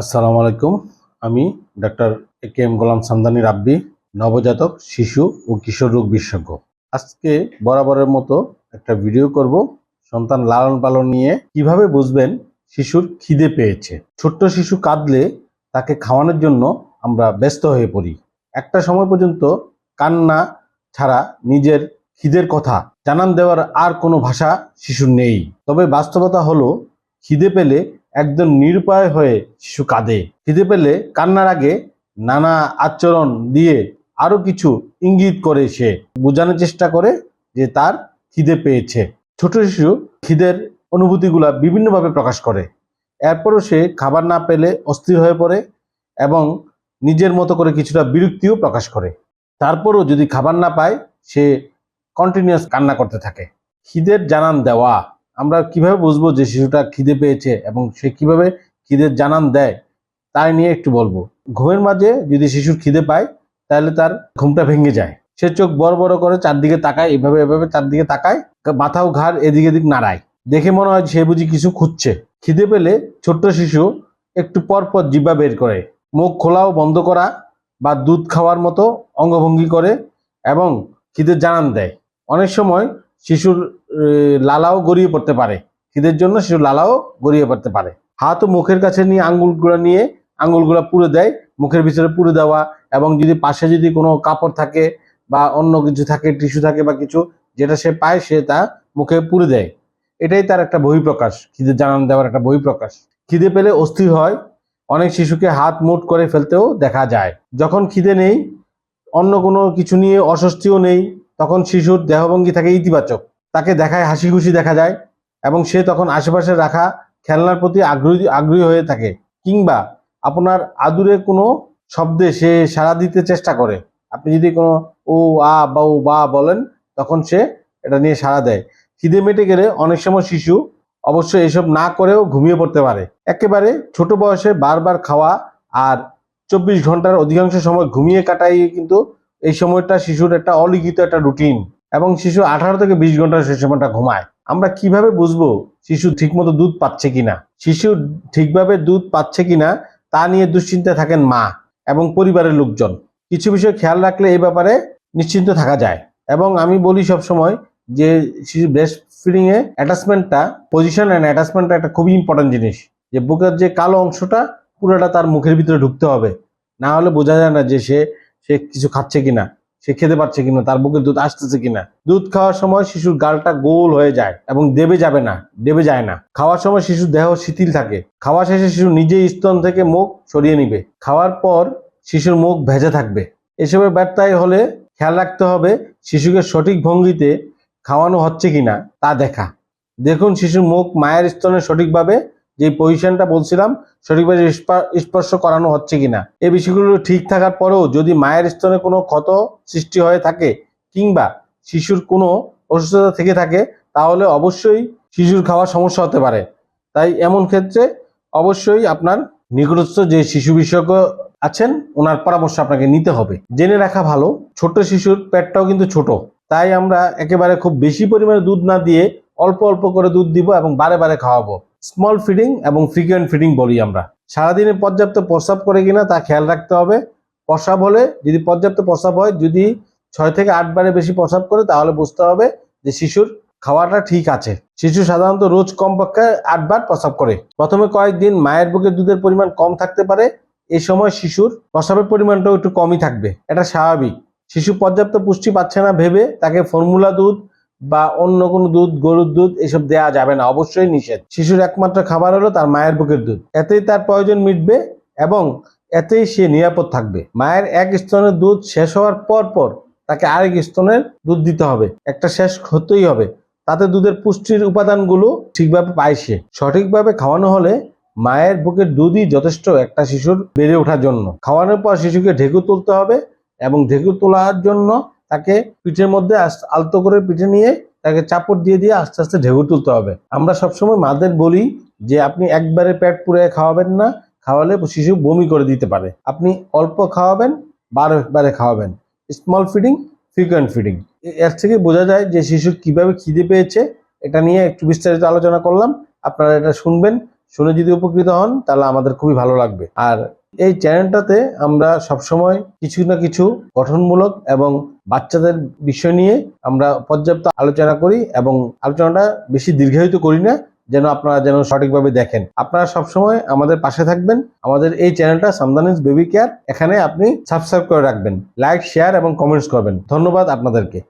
আসসালামু আলাইকুম। আমি doctor A K M Golam Samdani Rabbi, নবজাতক শিশু ও কিশোর রোগ বিশেষজ্ঞ। আজকে বরাবরের মতো একটা ভিডিও করব, সন্তান লালন পালন নিয়ে কীভাবে বুঝবেন শিশুর খিদে পেয়েছে। ছোট্ট শিশু কাঁদলে তাকে খাওয়ানোর জন্য আমরা ব্যস্ত হয়ে পড়ি। একটা সময় পর্যন্ত কান্না ছাড়া নিজের খিদের কথা জানান দেওয়ার আর কোনো ভাষা শিশুর নেই। তবে বাস্তবতা হলো, খিদে পেলে একদম নিরুপায় হয়ে শিশু কাঁদে। খিদে পেলে কান্নার আগে নানা আচরণ দিয়ে আরও কিছু ইঙ্গিত করে সে। বোঝানোর চেষ্টা করে যে তার খিদে পেয়েছে। ছোট শিশু খিদের অনুভূতিগুলা বিভিন্নভাবে প্রকাশ করে। এরপরও সে খাবার না পেলে অস্থির হয়ে পড়ে এবং নিজের মতো করে কিছুটা বিরক্তিও প্রকাশ করে। তারপরও যদি খাবার না পায়, সে কন্টিনিউয়াস কান্না করতে থাকে। খিদের জানান দেওয়া। আমরা কীভাবে বুঝব যে শিশুটা খিদে পেয়েছে এবং সে কীভাবে খিদের জানান দেয়, তাই নিয়ে একটু বলব। ঘুমের মাঝে যদি শিশুর খিদে পায়, তাহলে তার ঘুমটা ভেঙে যায়। সে চোখ বড় বড় করে চারদিকে তাকায়, এভাবে এভাবে চারদিকে তাকায়, মাথাও ঘাড় এদিক এদিক নাড়ায়। দেখে মনে হয় সে বুঝি কিছু খুঁজছে। খিদে পেলে ছোট্ট শিশু একটু পরপর পর জিব্বা বের করে। মুখ খোলাও বন্ধ করা বা দুধ খাওয়ার মতো অঙ্গভঙ্গি করে এবং খিদের জানান দেয়। অনেক সময় শিশুর লালাও গড়িয়ে পড়তে পারে। খিদের জন্য? শিশুর লালাও গড়িয়ে পড়তে পারে। হাত ও মুখের কাছে নিয়ে আঙ্গুলগুলো নিয়ে আঙ্গুলগুলো পুড়ে দেয়, মুখের ভিতরে পুড়ে দেওয়া এবং যদি পাশে যদি কোনো কাপড় থাকে বা অন্য কিছু থাকে, টিস্যু থাকে বা কিছু, যেটা সে পায় সে তা মুখে পুড়ে দেয়। এটাই তার একটা বহিঃপ্রকাশ খিদে জানান দেওয়ার একটা বহিঃপ্রকাশ। খিদে পেলে অস্থির হয়, অনেক শিশুকে হাত মুট করে ফেলতেও দেখা যায়। যখন খিদে নেই, অন্য কোনো কিছু নিয়ে অস্বস্তিও নেই তখন শিশুর দেহভঙ্গি থাকে ইতিবাচক। তাকে দেখায় হাসি খুশি দেখা যায় এবং সে তখন আশেপাশে রাখা খেলনার প্রতি আগ্রহী আগ্রহী হয়ে থাকে কিংবা আপনার আদুরে কোনো শব্দে সে সাড়া দিতে চেষ্টা করে। আপনি যদি কোনো ও, আ, বা, ও, বা বলেন, তখন সে এটা নিয়ে সাড়া দেয়। খিদে মেটে গেলে অনেক সময় শিশু অবশ্য এসব না করেও ঘুমিয়ে পড়তে পারে। একেবারে ছোট বয়সে বারবার খাওয়া আর চব্বিশ ঘণ্টার অধিকাংশ সময় ঘুমিয়ে কাটাই কিন্তু এই সময়টা শিশুর একটা অলিখিত একটা রুটিন এবং শিশু আঠারো থেকে বিশ ঘণ্টা সে সময়টা ঘুমায়। আমরা কীভাবে বুঝব শিশু ঠিকমতো দুধ পাচ্ছে কিনা? শিশু ঠিকভাবে দুধ পাচ্ছে কিনা তা নিয়ে দুশ্চিন্তায় থাকেন মা এবং পরিবারের লোকজন। কিছু বিষয় খেয়াল রাখলে এই ব্যাপারে নিশ্চিন্ত থাকা যায়। এবং আমি বলি সব সময় যে শিশু ব্রেস্ট ফিডিং এ অ্যাটাচমেন্টটা পজিশন অ্যান্ড অ্যাটাচমেন্টটা একটা খুবই ইম্পর্টেন্ট জিনিস। যে বুকের যে কালো অংশটা পুরোটা তার মুখের ভিতরে ঢুকতে হবে। না হলে বোঝা যায় না যে সে সে কিছু খাচ্ছে কিনা? সে খেতে পারছে কিনা? তার বুকে দুধ আসতেছে কিনা? দুধ খাওয়ার সময় শিশুর গালটা গোল হয়ে যায় এবং দেবে যাবে না, দেবে যায় না। খাওয়ার সময় শিশুর দেহ শিথিল থাকে। খাওয়া শেষে শিশু নিজেই স্তন থেকে মুখ সরিয়ে নিবে। খাওয়ার পর শিশুর মুখ ভেজে থাকবে। এসবের ব্যর্থায় হলে খেয়াল রাখতে হবে শিশুকে সঠিক ভঙ্গিতে খাওয়ানো হচ্ছে কিনা তা দেখা। দেখুন, শিশুর মুখ মায়ের স্তনে সঠিকভাবে যে পজিশনটা বলছিলাম, সঠিকভাবে স্পা- স্পর্শ করানো হচ্ছে কিনা। এই বিষয়গুলো ঠিক থাকার পরেও যদি মায়ের স্তনে কোনো ক্ষত সৃষ্টি হয়ে থাকে কিংবা শিশুর কোনো অসুস্থতা থেকে থাকে, তাহলে অবশ্যই শিশুর খাওয়ার সমস্যা হতে পারে। তাই এমন ক্ষেত্রে অবশ্যই আপনার নিকটস্থ যে শিশু বিশেষজ্ঞ আছেন, ওনার পরামর্শ আপনাকে নিতে হবে। জেনে রাখা ভালো ছোট শিশুর পেটটাও কিন্তু ছোট। তাই আমরা একেবারে খুব বেশি পরিমাণে দুধ না দিয়ে অল্প অল্প করে দুধ দিব এবং বারে বারে খাওয়াবো। স্মল ফিডিং এবং ফ্রিকুয়েন্ট ফিডিং বলি আমরা। সারাদিনে পর্যাপ্ত প্রস্রাব করে কিনা তা খেয়াল রাখতে হবে। প্রস্রাব হলে, যদি পর্যাপ্ত প্রস্রাব হয়, যদি ছয় থেকে আট বারে বেশি প্রস্রাব করে, তাহলে বুঝতে হবে যে শিশুর খাওয়াটা ঠিক আছে। শিশু সাধারণত রোজ কমপক্ষে আটবার প্রস্রাব করে। প্রথমে কয়েকদিন মায়ের বুকে দুধের পরিমাণ কম থাকতে পারে। এই সময় শিশুর প্রস্রাবের পরিমাণটাও একটু কমই থাকবে। এটা স্বাভাবিক। শিশু পর্যাপ্ত পুষ্টি পাচ্ছে না ভেবে তাকে ফর্মুলা দুধ বা অন্য কোনো দুধ, গরুর দুধ এসব দেওয়া যাবে না। অবশ্যই নিষেধ। শিশুর একমাত্র খাবার হলো তার মায়ের বুকের দুধ। এতেই তার প্রয়োজন মিটবে এবং এতেই সে নিরাপদ থাকবে। মায়ের এক স্তনের দুধ শেষ হওয়ার পর পর তাকে আরেক স্তনের দুধ দিতে হবে। একটা শেষ হতেই হবে। তাতে দুধের পুষ্টির উপাদানগুলো ঠিকভাবে পায় সে। সঠিকভাবে খাওয়ানো হলে মায়ের বুকের দুধই যথেষ্ট একটা শিশুর বেড়ে ওঠার জন্য। খাওয়ানোর পর শিশুকে ঢেকু তুলতে হবে এবং ঢেকু তোলার জন্য তাকে পিঠের মধ্যে আলতো করে পিঠে নিয়ে তাকে চাপড় দিয়ে দিয়ে আস্তে আস্তে ঢেউ তুলতে হবে। আমরা সবসময় মাদের বলি যে, আপনি একবারে পেট পুড়ে খাওয়াবেন না, খাওয়ালে শিশু বমি করে দিতে পারে। আপনি অল্প খাওয়াবেন বারে খাওয়াবেন। স্মল ফিডিং ফ্রিকুয়েন্ট ফিডিং এর থেকে বোঝা যায় যে, শিশু কীভাবে খিদে পেয়েছে, এটা নিয়ে একটু বিস্তারিত আলোচনা করলাম। আপনারা এটা শুনবেন শুনে যদি উপকৃত হন, তাহলে আমাদের খুবই ভালো লাগবে। আর এই চ্যানেলটাতে আমরা সবসময় কিছু না কিছু গঠনমূলক এবং বাচ্চাদের বিষয় নিয়ে আমরা পর্যাপ্ত আলোচনা করি এবং আলোচনাটা বেশি দীর্ঘায়িত করি না, যেন আপনারা যেন সঠিকভাবে দেখেন। আপনারা সবসময় আমাদের পাশে থাকবেন। আমাদের এই চ্যানেলটা সামদানিস বেবি কেয়ার, এখানে আপনি সাবস্ক্রাইব করে রাখবেন। লাইক শেয়ার এবং কমেন্টস করবেন। ধন্যবাদ আপনাদেরকে।